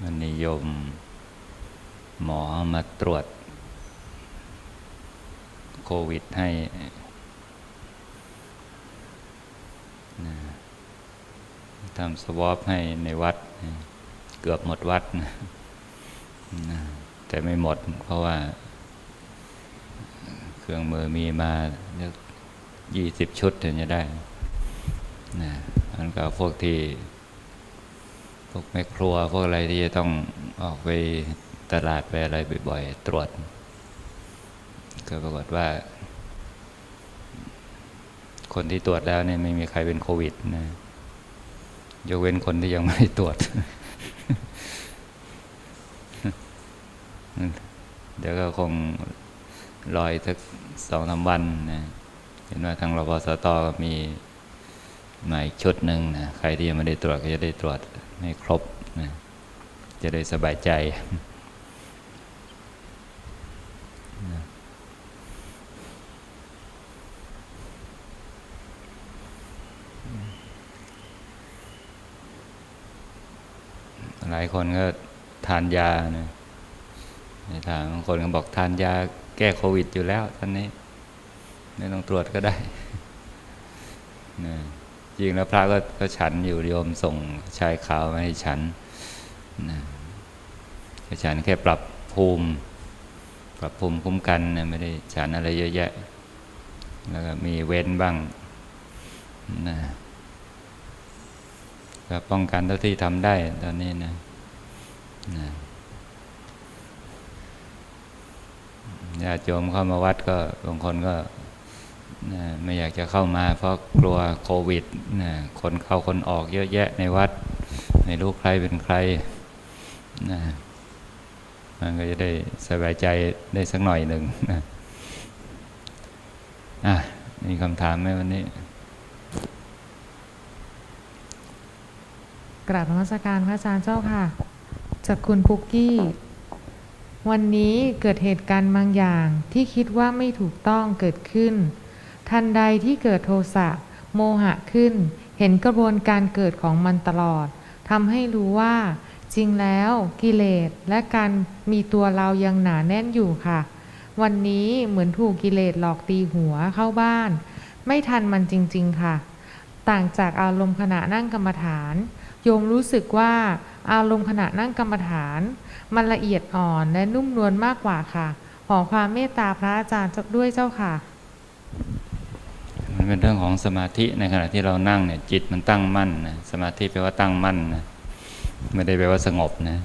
มันนิยม หมอมาตรวจ โควิดให้ทำสวอปให้ในวัด เกือบหมดวัดนะแต่ไม่หมดเพราะว่า เครื่องมือมีมายี่สิบชุดถึงจะได้นะมันก็พวกที่ พวกแม่ครัวพวกอะไรที่จะต้องออกไปตลาดไปอะไรบ่อยๆตรวจ ก็ปรากฏว่า คนที่ตรวจแล้วเนี่ยไม่มีใครเป็นโควิดนะยกเว้นคนที่ยังไม่ได้ตรวจเดี๋ยวก็คงรอยสักสองสาวันนะเห็นว่าทางรพสตมี มาอีกชุดหนึ่งนะใครที่ยังไม่ได้ตรวจก็จะได้ตรวจให้ครบนะจะได้สบายใจนะหลายคนก็ทานยานะในทางบางคนก็บอกทานยาแก้โควิดอยู่แล้วตอนนี้ ไม่ต้องตรวจก็ได้นะ จริงแล้วพระก็ก็ฉันอยู่โยมส่งชายขาวมาให้ฉันนะฉันแค่ปรับภูมิ ปรับภูมิคุ้มกันนะไม่ได้ฉันอะไรเยอะแยะ แล้วก็มีเว้นบ้างนะก็ป้องกันเท่าที่ทำได้ตอนนี้นะนะญาติโยมเข้ามาวัดก็บางคนก็ นะไม่อยากจะเข้ามาเพราะกลัวโควิดนะคนเข้าคนออกเยอะแยะในวัด ไม่รู้ใครเป็นใครนะมันก็จะได้สบายใจได้สักหน่อยหนึ่งนะอะมีคำถามไหมวันนี้ กราบนมัสการพระอาจารย์เจ้าค่ะ จากคุณปุกกี้ วันนี้เกิดเหตุการณ์บางอย่างที่คิดว่าไม่ถูกต้องเกิดขึ้น ทันใดที่เกิดโทสะโมหะขึ้น เห็นกระบวนการเกิดของมันตลอดทำให้รู้ว่า จริงแล้วกิเลสและการมีตัวเรายังหนาแน่นอยู่ค่ะ วันนี้เหมือนถูกกิเลสหลอกตีหัวเข้าบ้าน ไม่ทันมันจริง ๆ ค่ะ ต่างจากอารมณ์ขณะนั่งกรรมฐาน โยมรู้สึกว่าอารมณ์ขณะนั่งกรรมฐาน มันละเอียดอ่อนและนุ่มนวลมากกว่าค่ะ ขอความเมตตาพระอาจารย์ด้วยเจ้าค่ะ มันเป็นเรื่องของสมาธิในขณะที่เรานั่งเนี่ยจิตมันตั้งมั่นนะสมาธิแปลว่าตั้งมั่นนะไม่ได้แปลว่าสงบนะ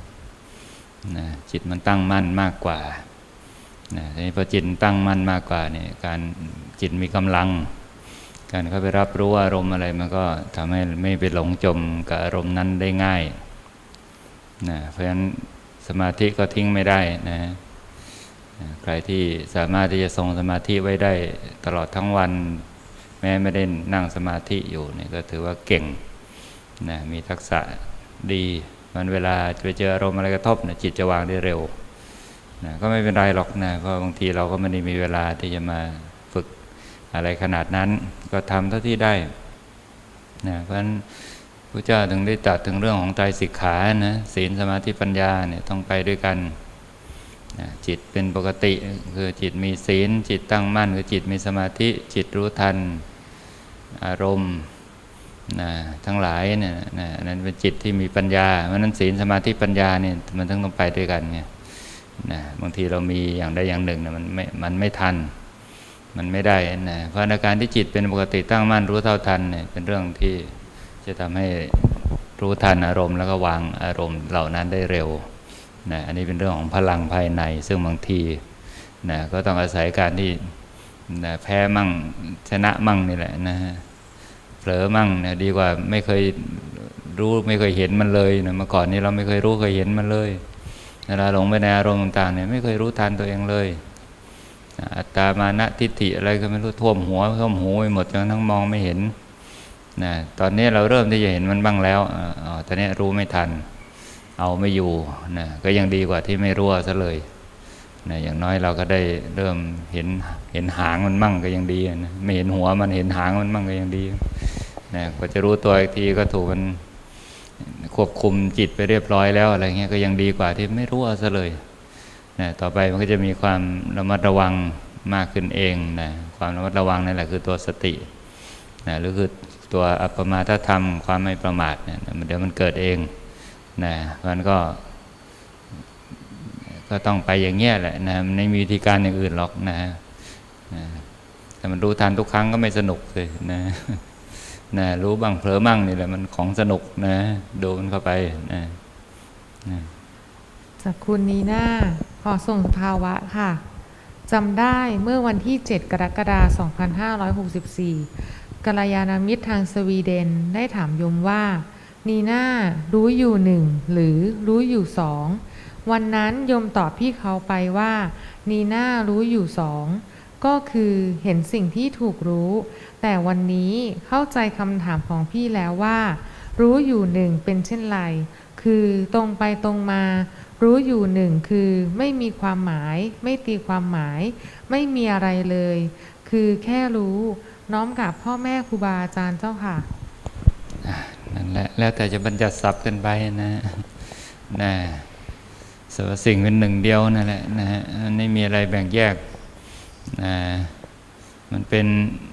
นะจิตมันตั้งมั่นมากกว่านะทีนี้พอจิตตั้งมั่นมากกว่าเนี่ยการจิตมีกำลัง การเข้าไปรับรู้อารมณ์อะไรมันก็ทำให้ไม่ไปหลงจมกับอารมณ์นั้นได้ง่ายนะเพราะฉะนั้นสมาธิก็ทิ้งไม่ได้นะใครที่สามารถที่จะทรงสมาธิไว้ได้ตลอดทั้งวัน ม้ไม่ได้นั่งสมาธิอยู่เนี่ยก็ถือว่าเก่งนะมีทักษะดี มันเวลาไปเจออารมณ์อะไรกระทบเนะจิตจะวางได้เร็วนะก็ไม่เป็นไรหรอกนะเพราะบางทีเราก็ไม่ได้มีเวลาที่จะมาฝึกอะไรขนาดนั้น ก็ทำเท่าที่ได้นะเพราะฉะนั้นพระเจ้าถึงได้ตรัดถึงเรื่องของไตรสิกขานะศีลสมาธิปัญญาเนี่ยต้องไปด้วยกันนะจิตเป็นปกติคือจิตมีศีล จิตตั้งมั่นคือจิตมีสมาธิจิตรู้ทัน อารมณ์นะทั้งหลายเนี่ยนะนั้นเป็นจิตที่มีปัญญาเพราะนั้นศีลสมาธิปัญญาเนี่ยมันต้องต้องไปด้วยกันไงนะบางทีเรามีอย่างใดอย่างหนึ่งนะมันไม่มันไม่ทัน มันไม่ได้นะเพราะอาการที่จิตเป็นปกติตั้งมั่นรู้เท่าทันเนี่ยเป็นเรื่องที่จะทำให้รู้ทันอารมณ์แล้วก็วางอารมณ์เหล่านั้นได้เร็วนะอันนี้เป็นเรื่องของพลังภายใน ซึ่งบางทีนะก็ต้องอาศัยการที่ นะแพ้มั่งชนะมั่งนี่แหละนะฮะเผลอมั่งนะดีกว่าไม่เคยรู้ไม่เคยเห็นมันเลยนะเมื่อก่อนนี้เราไม่เคยรู้เคยเห็นมันเลยเวลาหลงไปในอารมณ์ต่างๆเนี่ยไม่เคยรู้ทันตัวเองเลยอัตตามานะทิฏฐิอะไรก็ไม่รู้ท่วมหัวท่วมหูไปหมดจนทั้งมองไม่เห็นนะตอนนี้เราเริ่มที่จะเห็นมันบ้างแล้วอ๋อตอนนี้รู้ไม่ทัน เอาไม่อยู่นะก็ยังดีกว่าที่ไม่รู้ซะเลย นะอย่างน้อยเราก็ได้เริ่มเห็นเห็นหางมันมั่งก็ยังดีนะไม่เห็นหัวมันเห็นหางมันมั่งก็ยังดีนะกว่าจะรู้ตัวอีกทีก็ถูกมันควบคุมจิตไปเรียบร้อยแล้วอะไรเงี้ยก็ยังดีกว่าที่ไม่รู้เอาซะเลยนะต่อไปมันก็จะมีความระมัดระวังมากขึ้นเองนะความระมัดระวังนั่นแหละคือตัวสตินะหรือคือตัวอัปมาทธรรมความไม่ประมาทเนี่ยเดี๋ยวมันเกิดเองนะมันก็ ก็ต้องไปอย่างเงี้ยแหละนะมันไม่มีวิธีการอย่างอื่นหรอกนะนะแต่มันรู้ทันทุกครั้งก็ไม่สนุกเลยนะนะรู้บ้างเผลอมั่งนี่แหละมันของสนุกนะดูมันเข้าไปนะนะจากคุณนีน่าขอส่งภาวะค่ะจำได้เมื่อวันที่ 7 กรกฎาคม 2564กัลยาณมิตรทางสวีเดนได้ถามยมว่า นีน่ารู้อยู่หนึ่งหรือรู้อยู่สอง วันนั้นโยมตอบพี่เขาไปว่า นีน่ารู้อยู่สอง ก็คือเห็นสิ่งที่ถูกรู้ แต่วันนี้เข้าใจคำถามของพี่แล้วว่า รู้อยู่หนึ่งเป็นเช่นไร คือตรงไปตรงมา รู้อยู่หนึ่งคือไม่มีความหมาย ไม่ตีความหมาย ไม่มีอะไรเลย คือแค่รู้น้อมกับพ่อแม่ครูบาอาจารย์เจ้าค่ะนั่นแหละแล้วแต่จะบรรจัดศัพท์กันไปนะนะ สรรพสิ่งเป็นหนึ่งเดียวนั่นแหละนะฮะมันไม่มีอะไรแบ่งแยกนะมันเป็น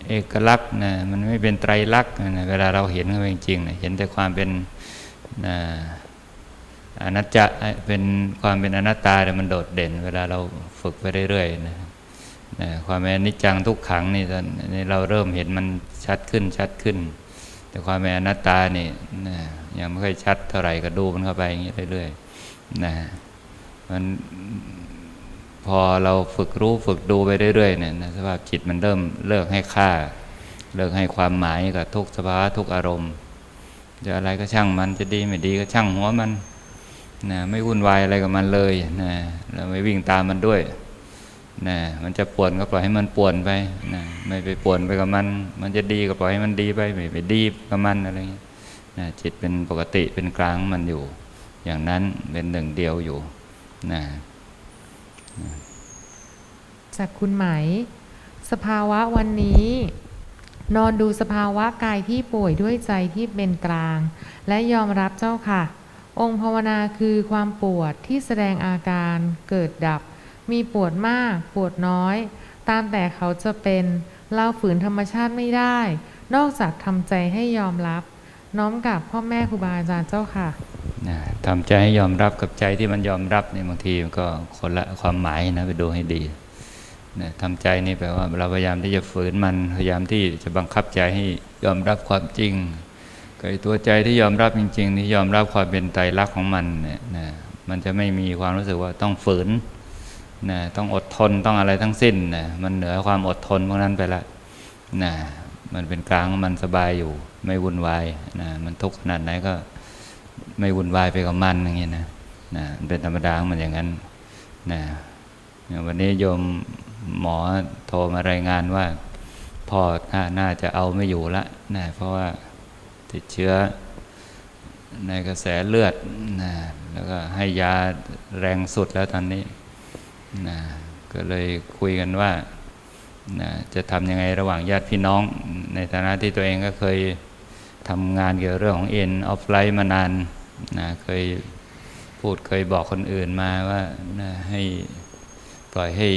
เอกลักษณ์นะมันไม่เป็นไตรลักษณ์นะเวลาเราเห็นเขาจริงๆนะเห็นแต่ความเป็นนะอนัจจะเป็นความเป็นอนัตตาแต่มันโดดเด่น เวลาเราฝึกไปเรื่อยๆนะนะความเป็นอนิจจังทุกขังนี่ตอนนี้เราเริ่มเห็นมันชัดขึ้นชัดขึ้น แต่ความเป็นอนัตตานี่นะยังไม่ค่อยชัดเท่าไหร่ก็ดูมันเข้าไปอย่างนี้เรื่อยๆนะ มันพอเราฝึกรู้ฝึกดูไปเรื่อยๆเนี่ยนะสภาพจิตมันเริ่มเลิกให้ค่า เลิกให้ความหมายกับทุกสภาวะทุกอารมณ์จะอะไรก็ช่างมันจะดีไม่ดีก็ช่างหัวมันนะไม่วุ่นวายอะไรกับมันเลยนะเราไม่วิ่งตามมันด้วยนะมันจะป่วนก็ปล่อยให้มันป่วนไปนะไม่ไปป่วนไปกับมัน มันจะดีก็ปล่อยให้มันดีไปไม่ไปดีกับมันอะไรเงี้ยนะจิตเป็นปกติเป็นกลางมันอยู่ อย่างนั้นเป็นหนึ่งเดียวอยู่ นะจากคุณไหม สภาวะวันนี้ นอนดูสภาวะกายที่ป่วยด้วยใจที่เป็นกลาง และยอมรับเจ้าค่ะ องค์ภาวนาคือความปวดที่แสดงอาการเกิดดับ มีปวดมากปวดน้อย ตามแต่เขาจะเป็นเราฝืนธรรมชาติไม่ได้ นอกจากทำใจให้ยอมรับ น้อมกับพ่อแม่ครูบาอาจารย์เจ้าค่ะ นะทำใจให้ยอมรับกับใจที่มันยอมรับเนี่ยบางทีมันก็คนละความหมายนะไปดูให้ดีนะทำใจนี่แปลว่าเราพยายามที่จะฝืนมันพยายามที่จะบังคับใจให้ยอมรับความจริงก็ตัวใจที่ยอมรับจริงๆที่ยอมรับความเป็นไตรลักษณ์ของมันเนี่ยนะมันจะไม่มีความรู้สึกว่าต้องฝืนนะต้องอดทนต้องอะไรทั้งสิ้นนะมันเหนือความอดทนพวกนั้นไปละนะมันเป็นกลางของมันสบายอยู่ ไม่วุ่นวายนะมันทุกข์ขนาดไหนก็ ไม่วุ่นวายไปกับมันอย่างเงี้ยนะนะเป็นธรรมดาของมันอย่างนั้นนะอย่างวันนี้โยมหมอโทรมารายงานว่าพ่อน่าน่าจะเอาไม่อยู่ละนะเพราะว่าติดเชื้อในกระแสเลือดนะแล้วก็ให้ยาแรงสุดแล้วตอนนี้นะก็เลยคุยกันว่านะจะทำยังไงระหว่างญาติพี่น้อง ในฐานะที่ตัวเองก็เคยทำงานเกี่ยวกับเรื่องของ end of life มานาน นะเคยพูดเคยบอกคนอื่นมาว่านะให้ปล่อยให้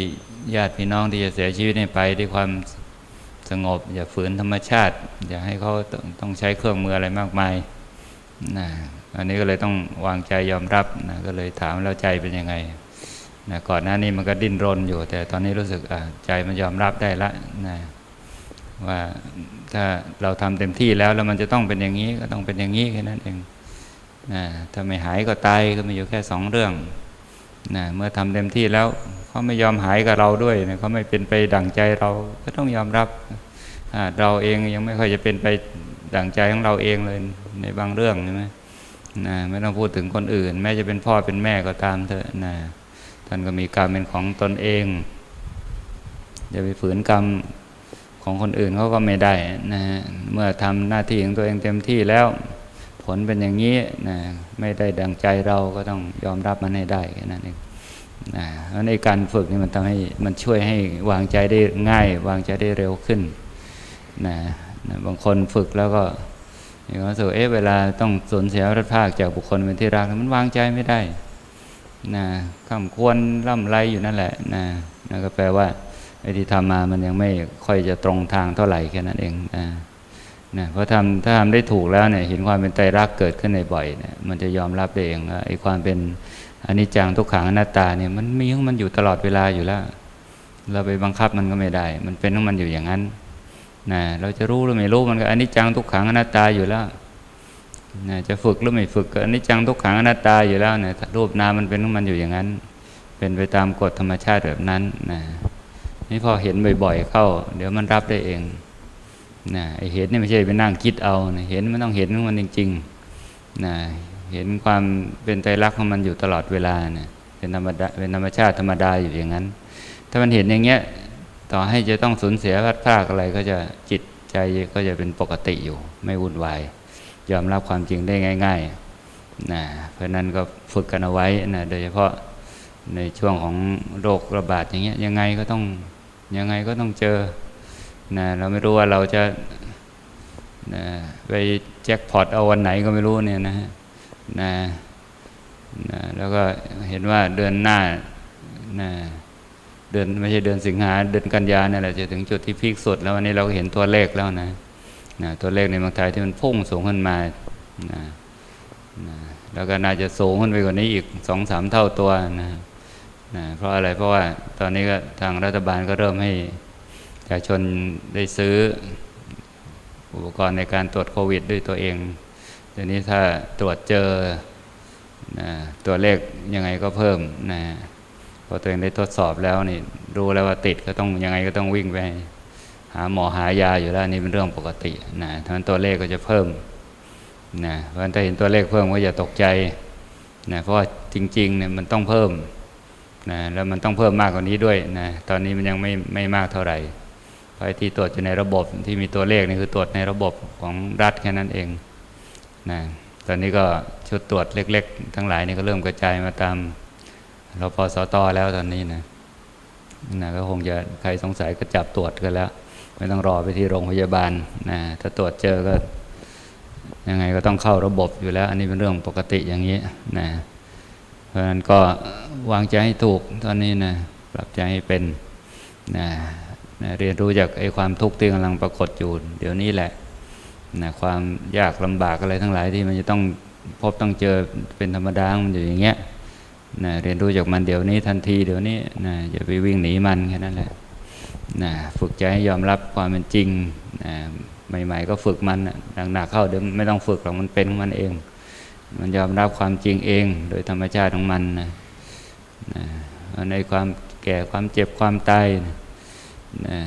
ญาติพี่น้องที่จะเสียชีวิตให้ไปด้วยความสงบ อย่าฝืนธรรมชาติ อย่าให้เขาต้ององใช้เครื่องมืออะไรมากมายนะอันนี้ก็เลยต้องวางใจยอมรับนะก็เลยถามแล้วใจเป็นยังไงนะก่อนหน้านี้มันก็ดิ้นรนอยู่ แต่ตอนนี้รู้สึกใจมันยอมรับได้ละนะว่าถ้าเราทำเต็มที่แล้วแล้วมันจะต้องเป็นอย่างนี้ก็ต้องเป็นอย่างนี้แค่นั้นเอง นะถ้าไม่หายก็ตายก็มีอยู่แค่สองเรื่องนะเมื่อทำเต็มที่แล้วเขาไม่ยอมหายกับเราด้วยนะเขาไม่เป็นไปดั่งใจเราก็ต้องยอมรับ เราเองยังไม่ค่อยจะเป็นไปดั่งใจของเราเองเลยในบางเรื่องใช่ไหมนะไม่ต้องพูดถึงคนอื่น แม้จะเป็นพ่อเป็นแม่ก็ตามเถอะนะท่านก็มีกรรมเป็นของตนเองอย่าไปฝืนกรรมของคนอื่นเขาก็ไม่ได้นะฮะเมื่อทำหน้าที่ของตัวเองเต็มที่แล้ว ผลเป็นอย่างนี้นะไม่ได้ดังใจเราก็ต้องยอมรับมันให้ได้แค่นั้นเองนะเพราะในการฝึกนี่มันทำให้มันช่วยให้วางใจได้ง่าย วางใจได้เร็วขึ้นนะนะบางคนฝึกแล้วก็มีความสึกเอ๊ะเวลาต้องสูญเสียรัดพรากจากบุคคลเป็นที่รักมันวางใจไม่ได้นะคำควรล่ำไรอยู่นั่นแหละนะนั่นก็แปลว่าไอ้ที่ทำมามันยังไม่ค่อยจะตรงทางเท่าไหร่แค่นั้นเองนะ นะเพราะทำถ้าทำได้ถูกแล้วเนี่ยเห็นความเป็นไตรลักเกิดขึ้นในบ่อยเนี่ยมันจะยอมรับเองว่าไอ้ความเป็นอนิจจังทุกขังอนัตตาเนี่ยมันมีของมันอยู่ตลอดเวลาอยู่แล้ว เราไปบังคับมันก็ไม่ได้ มันเป็นของมันอยู่อย่างนั้นนะเราจะรู้หรือไม่รู้มันก็อนิจจังทุกขังอนัตตาอยู่แล้วนะจะฝึกหรือไม่ฝึกก็อนิจจังทุกขังอนัตตาอยู่แล้วนะรูปนามมันเป็นของมันอยู่อย่างนั้น เป็นไปตามกฎธรรมชาติแบบนั้นนะนี่พอเห็นบ่อยๆเข้า เดี๋ยวมันรับได้เอง นะเห็นนี่ไม่ใช่ไปนั่งคิดเอานะเห็นมันต้องเห็นมันจริงๆนะเห็นความเป็นไตรลักของมันอยู่ตลอดเวลานะเป็นธรรมดาเป็นธรรมชาติธรรมดาอยู่อย่างนั้น ถ้ามันเห็นอย่างเงี้ยต่อให้จะต้องสูญเสียพัดพรากอะไรก็จะจิตใจก็จะเป็นปกติอยู่ ไม่วุ่นวายยอมรับความจริงได้ง่ายๆนะเพราะนั้นก็ฝึกกันเอาไว้นะโดยเฉพาะในช่วงของโรคระบาดอย่างเงี้ยยังไงก็ต้องยังไงก็ต้องเจอ นะเราไม่รู้ว่าเราจะนะไปแจ็คพอตเอาวันไหนก็ไม่รู้เนี่ยนะนะนะแล้วก็เห็นว่าเดือนหน้านะเดือนไม่ใช่เดือนสิงหาเดือนกันยาเนี่ยแหละจะถึงจุดที่พีคสุด แล้ววันนี้เราก็เห็นตัวเลขแล้วนะนะตัวเลขในเมืองไทยที่มันพุ่งสูงขึ้นมานะนะแล้วก็น่าจะสูงขึ้นไปกว่านี้อีกสองสามเท่าตัวนะนะเพราะอะไรเพราะว่าตอนนี้ก็ทางรัฐบาลก็เริ่มให้ ประชาชนได้ซื้ออุปกรณ์ในการตรวจโควิด ด้วยตัวเองเดี๋ยวนี้ถ้าตรวจเจอนะตัวเลขยังไงก็เพิ่มนะพอตัวเองได้ทดสอบแล้วนี่รู้แล้วว่าติดก็ต้องยังไงก็ต้องวิ่งไปหาหมอหายาอยู่แล้วนี่เป็นเรื่องปกตินะทั้งนนตัวเลขก็จะเพิ่มนะเพราะฉะนั้นถ้าเห็นตัวเลขเพิ่มก็อย่าตกใจนะเพราะจริงๆเนี่ยมันต้องเพิ่มนะแล้วมันต้องเพิ่มมากกว่านี้ด้วยนะตอนนี้มันยังไม่ไม่มากเท่าไหร่ ไปที่ตรวจอยู่ในระบบที่มีตัวเลขนี่คือตรวจในระบบของรัฐแค่นั้นเองนะตอนนี้ก็ชุดตรวจเล็ก ๆ ทั้งหลายนี่ก็เริ่มกระจายมาตามรพสตแล้วตอนนี้นะนะก็คงจะใครสงสัยก็จับตรวจกันแล้ว ไม่ต้องรอไปที่โรงพยาบาลนะถ้าตรวจเจอก็ยังไงก็ต้องเข้าระบบอยู่แล้ว อันนี้เป็นเรื่องปกติอย่างนี้นะเพราะฉะนั้นก็วางใจให้ถูกตอนนี้นะปรับใจให้เป็นนะนะ เรียนรู้จากไอ้ความทุกข์ที่กำลังปรากฏอยู่เดี๋ยวนี้แหละนะความยากลำบากอะไรทั้งหลายที่มันจะต้องพบต้องเจอเป็นธรรมดาองมันอยู่อย่างเงี้ยนะเรียนรู้จากมันเดี๋ยวนี้ทันทีเดี๋ยวนี้นะอย่าไปวิ่งหนีมันแค่นั้นแหละนะฝึกใจให้ยอมรับความเป็นจริงนะใหม่ๆ ก็ฝึกมันหนักๆเข้าเดี๋ยวไม่ต้องฝึกหรอกมันเป็นของมันเอง มันยอมรับความจริงเอง โดยธรรมชาติของมันนะนะในความแก่ความเจ็บความตายนะ นะ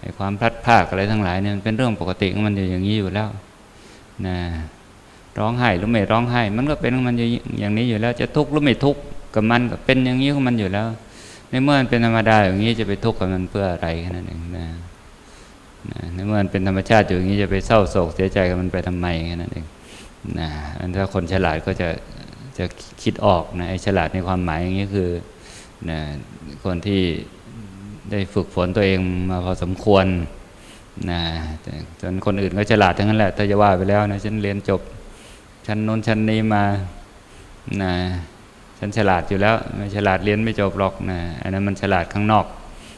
ไอ้ความพลัดพรากอะไรทั้งหลายเนี่ยมันเป็นเรื่องปกติของมันอยู่อย่างนี้อยู่แล้วนะร้องไห้หรือไม่ร้องไห้ มันก็เป็นของมันอยู่อย่างนี้อยู่แล้ว จะทุกข์หรือไม่ทุกข์กับมันก็เป็นอย่างนี้ของมันอยู่แล้ว ในเมื่อมันเป็นธรรมดาอย่างนี้จะไปทุกข์กับมันเพื่ออะไรแค่นั้นเองนะในเมื่อมันเป็นธรรมชาติอยู่อย่างนี้จะไปเศร้าโศกเสียใจกับมันไปทำไมแค่นั้นเองนะอันถ้าคนฉลาดก็จะจะคิดออกนะไอ้ฉลาดในความหมายอย่างนี้คือนะคนที่ ได้ฝึกฝนตัวเองมาพอสมควรนะจนคนอื่นก็ฉลาดทั้งนั้นแหละ ถ้าจะว่าไปแล้วนะฉันเรียนจบชั้นโน้นชั้นนี้มานะฉันฉลาดอยู่แล้วไม่ฉลาดเรียนไม่จบหรอกนะอันนั้นมันฉลาดข้างนอก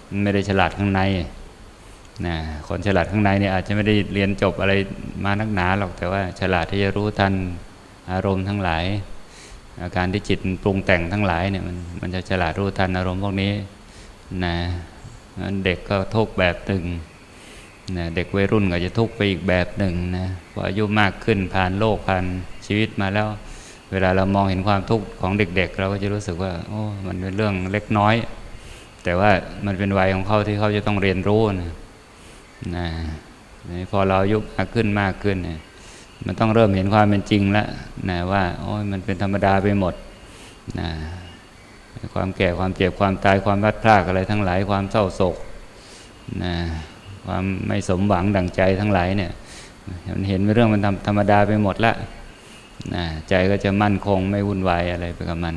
มันไม่ได้ฉลาดข้างในนะคนฉลาดข้างในเนี่ยอาจจะไม่ได้เรียนจบอะไรมานักหนาหรอกแต่ว่าฉลาดที่จะรู้ทันอารมณ์ทั้งหลาย อาการที่จิตปรุงแต่งทั้งหลายเนี่ยมันมันจะฉลาดรู้ทันอารมณ์พวกนี้นะ เด็กก็ทุกแบบหนึ่งนะเด็กวัยรุ่นก็จะทุกไปอีกแบบหนึ่งนะพออายุมากขึ้นผ่านโลกผ่านชีวิตมาแล้ว เวลาเรามองเห็นความทุกข์ของเด็ก ๆ เราก็จะรู้สึกว่า โอ้มันเป็นเรื่องเล็กน้อย แต่ว่ามันเป็นวัยของเขาที่เขาจะต้องเรียนรู้นะนะพอเราอายุมากขึ้นมากขึ้นเนี่ยมันต้องเริ่มเห็นความเป็นจริงแล้วนะว่าโอ้ยมันเป็นธรรมดาไปหมดนะ ความแก่ความเจ็บความตายความพัดพลากอะไรทั้งหลายความเศร้าโศกนะความไม่สมหวังดั่งใจทั้งหลายเนี่ยมันเห็นเป็นเรื่องมันธรรมดาไปหมดละนะใจก็จะมั่นคงไม่วุ่นวายอะไรไปกับมัน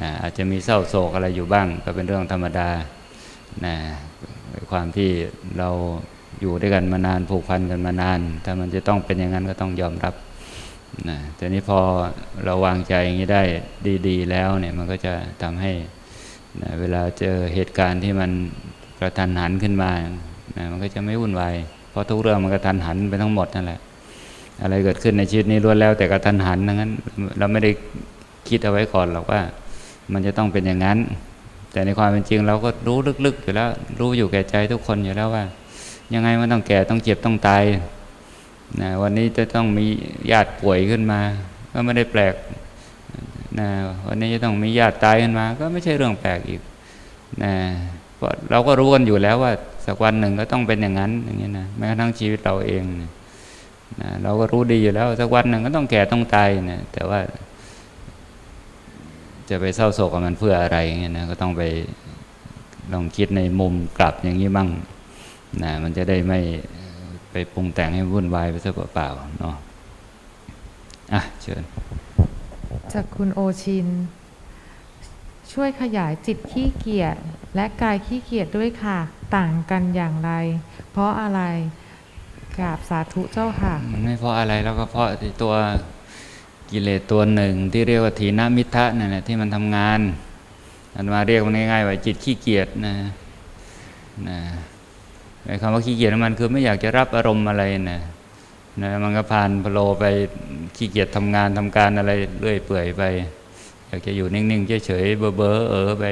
นะอาจจะมีเศร้าโศกอะไรอยู่บ้าง ก็เป็นเรื่องธรรมดานะความที่เราอยู่ด้วยกันมานานผูกพันกันมานาน ถ้ามันจะต้องเป็นอย่างนั้นก็ต้องยอมรับ นะแต่นี้พอเราวางใจอย่างนี้ได้ดี ๆ แล้วเนี่ยมันก็จะทำให้นะเวลาเจอเหตุการณ์ที่มันกระทันหันขึ้นมานะมันก็จะไม่วุ่นวายเพราะทุกเรื่องมันกระทันหันไปทั้งหมดนั่นแหละ อะไรเกิดขึ้นในชีวิตนี้ล้วนแล้ว แต่กระทันหันทั้งนั้น เราไม่ได้คิดเอาไว้ก่อนหรอกว่า มันจะต้องเป็นอย่างนั้น แต่ในความเป็นจริงเราก็รู้ลึกๆอยู่แล้ว รู้อยู่แก่ใจทุกคนอยู่แล้วว่า ยังไงมันต้องแก่ต้องเจ็บต้องตาย นะวันนี้จะต้องมีญาติป่วยขึ้นมา ก็ไม่ได้แปลกนะวันนี้จะต้องมีญาติตายขึ้นมา ก็ไม่ใช่เรื่องแปลกอีกนะเพราะเราก็รู้กันอยู่แล้วว่าสักวันหนึ่งก็ต้องเป็นอย่างนั้นอย่างนี้นะแม้กระทั่งชีวิตเราเองนะนะเราก็รู้ดีอยู่แล้วสักวันหนึ่งก็ต้องแก่ต้องตายนะแต่ว่า จะไปเศร้าโศกกับมันเพื่ออะไรเงี้ยนะก็ต้องไปลองคิดในมุมกลับอย่างนี้บ้างนะมันจะได้ไม่ ไปปรุงแต่งให้วุ่นวายไปซะเปล่าๆเนาะอะเชิญ จากคุณโอชิน ช่วยขยายจิตขี้เกียจและกายขี้เกียจด้วยค่ะ ต่างกันอย่างไร เพราะอะไรกราบสาธุเจ้าค่ะ มันไม่เพราะอะไรแล้วก็เพราะที่ตัวกิเลสตัวหนึ่ง ที่เรียกว่าถีนมิทะนั่นแหละที่มันทำงาน อันมาเรียกมันง่ายๆว่าจิตขี้เกียจนะนะไอ้ คำว่าขี้เกียจมันคือไม่อยากจะรับอารมณ์อะไรนะนะมันก็ผ่านพโปรไปขี้เกียจทำงานทำการอะไรเรื่อยเปื่อยไป อยากจะอยู่นิ่งๆเฉยๆเบอเบอเออไป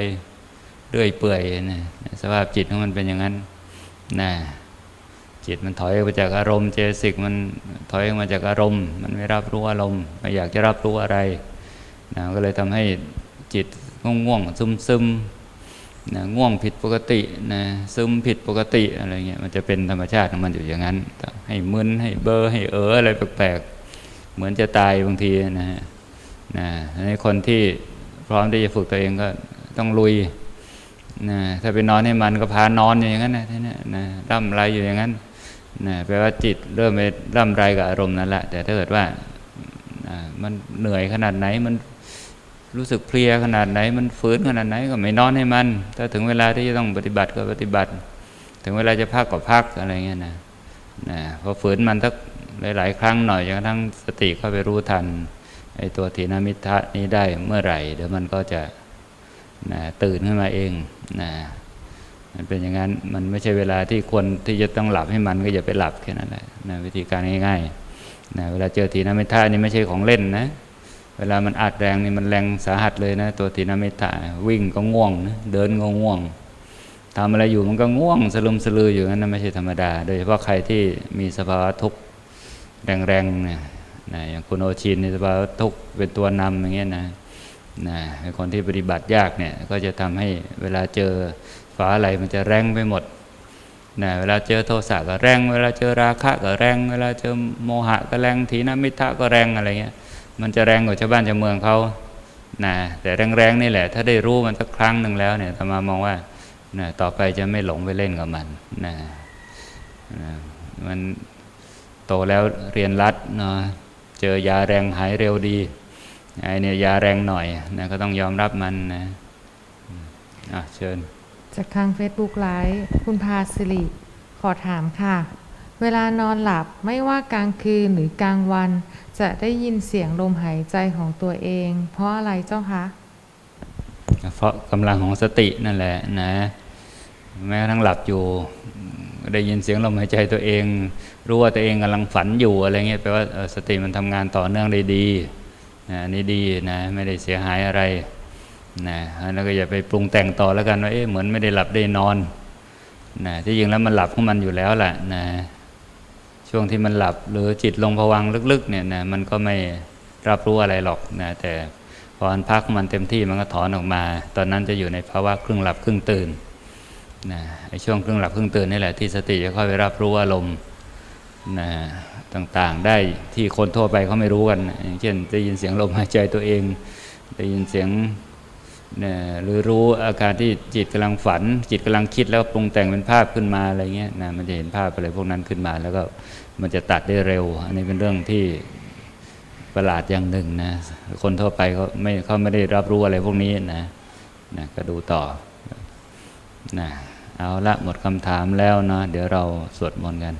เรื่อยเปื่อยนะสภาพจิตของมันเป็นอย่างนั้นนะจิตมันถอยออกมาจากอารมณ์เจสิกมันถอยออกมาจากอารมณ์ มันไม่รับรู้อารมณ์ไม่อยากจะรับรู้อะไรนะก็เลยทำให้จิตง่วงๆซึมๆ นะง่วงผิดปกตินะซึมผิดปกติอะไรเงี้ยมันจะเป็นธรรมชาติของมันอยู่อย่างนั้น ให้มึนให้เบอร์ให้เอออะไรแปลกๆเหมือนจะตายบางทีนะฮะนะในคนที่พร้อมที่จะฝึกตัวเองก็ต้องลุยนะถ้าไปนอนให้มันก็พานอนอย่างนั้นนะทีนี้นะร่ำไรอยู่อย่างนั้นนะแปลว่าจิตเริ่มไปร่ำไรกับอารมณ์นั่นแหละแต่ถ้าเกิดว่าอ่ามันเหนื่อยขนาดไหนมัน รู้สึกเพลียขนาดไหน มันฝืนขนาดไหนก็ไม่นอนให้มัน ถ้าถึงเวลาที่จะต้องปฏิบัติก็ปฏิบัติ ถึงเวลาจะพักก็พักอะไรเงี้ยนะนะพอฝืนมันสักหลาย ๆ ครั้งหน่อยจนกระทั่งสติเข้าไปรู้ทันไอ้ตัวถีนมิทะนี้ได้เมื่อไหร่ เดี๋ยวมันก็จะนะตื่นขึ้นมาเองนะมันเป็นอย่างนั้นมันไม่ใช่เวลาที่ควรที่จะต้องหลับให้มันก็อย่าไปหลับแค่นั้นแหละนะวิธีการง่ายๆนะเวลาเจอถีนมิทะนี่ไม่ใช่ของเล่นนะ เวลามันอัดแรงนี่มันแรงสาหัสเลยนะ ตัวถีนามิทะวิ่งก็ง่วงนะเดินก็ง่วงทำอะไรอยู่มันก็ง่วงสลุมสลืออยู่นั้นนะไม่ใช่ธรรมดา โดยเฉพาะใครที่มีสภาวะทุกข์แรงๆเนี่ยนะอย่างคุณโอชินในสภาวะทุกข์เป็นตัวนำอย่างเงี้ยนะนะคนที่ปฏิบัติยากเนี่ยก็จะทำให้เวลาเจอฟ้าอะไรมันจะแรงไปหมดนะเวลาเจอโทสะก็แรง เวลาเจอราคะก็แรง เวลาเจอโมหะก็แรงทีนมิทะก็แรงอะไรเงี้ย มันจะแรงกว่าชาวบ้านชาวเมืองเขานะแต่แรงๆนี่แหละ ถ้าได้รู้มันสักครั้งหนึ่งแล้วเนี่ยธรรมามองว่านะต่อไปจะไม่หลงไปเล่นกับมันนะนะมันโตแล้วเรียนรัดเนาะเจอยาแรงหายเร็วดีไอเนี่ยยาแรงหน่อยนะก็ต้องยอมรับมันนะอะเชิญ จากทาง Facebook ไลฟ์คุณพาสิริขอถามค่ะ เวลานอนหลับไม่ว่ากลางคืนหรือกลางวัน จะได้ยินเสียงลมหายใจของตัวเอง เพราะอะไรเจ้าคะเพราะกำลังของสตินั่นแหละนะ แม้ทั่งหลับอยู่ ได้ยินเสียงลมหายใจตัวเอง รู้ว่าตัวเองกำลังฝันอยู่อะไรเงี้ยแปลว่าสติมันทำงานต่อเนื่องได้ดีนะนี่ดีนะไม่ได้เสียหายอะไรนะแล้วก็อย่าไปปรุงแต่งต่อแล้วกันว่าเอ๊ะเหมือนไม่ได้หลับได้นอนนะที่จริงแล้วมันหลับของมันอยู่แล้วแหละนะ ช่วงที่มันหลับหรือจิตลงผวังลึกๆเนี่ยนะมันก็ไม่รับรู้อะไรหรอกนะแต่พอมันพักมันเต็มที่มันก็ถอนออกมา ตอนนั้นจะอยู่ในภาวะครึ่งหลับครึ่งตื่นนะไอ้ช่วงครึ่งหลับครึ่งตื่นนี่แหละที่สติจะค่อยไปรับรู้อารมณ์นะต่างๆ ได้ที่คนทั่วไปเขาไม่รู้กัน อย่างเช่นได้ยินเสียงลมหายใจตัวเองได้ยินเสียง นะหรือรู้อาการที่จิตกำลังฝัน จิตกำลังคิดแล้วปรุงแต่งเป็นภาพขึ้นมาอะไรเงี้ยนะมันจะเห็นภาพอะไรพวกนั้นขึ้นมา แล้วก็มันจะตัดได้เร็ว อันนี้เป็นเรื่องที่ประหลาดอย่างหนึ่งนะคนทั่วไปเขาไม่เขาไม่ได้รับรู้อะไรพวกนี้นะนะก็ดูต่อนะเอาละหมดคำถามแล้วเนาะเดี๋ยวเราสวดมนต์กัน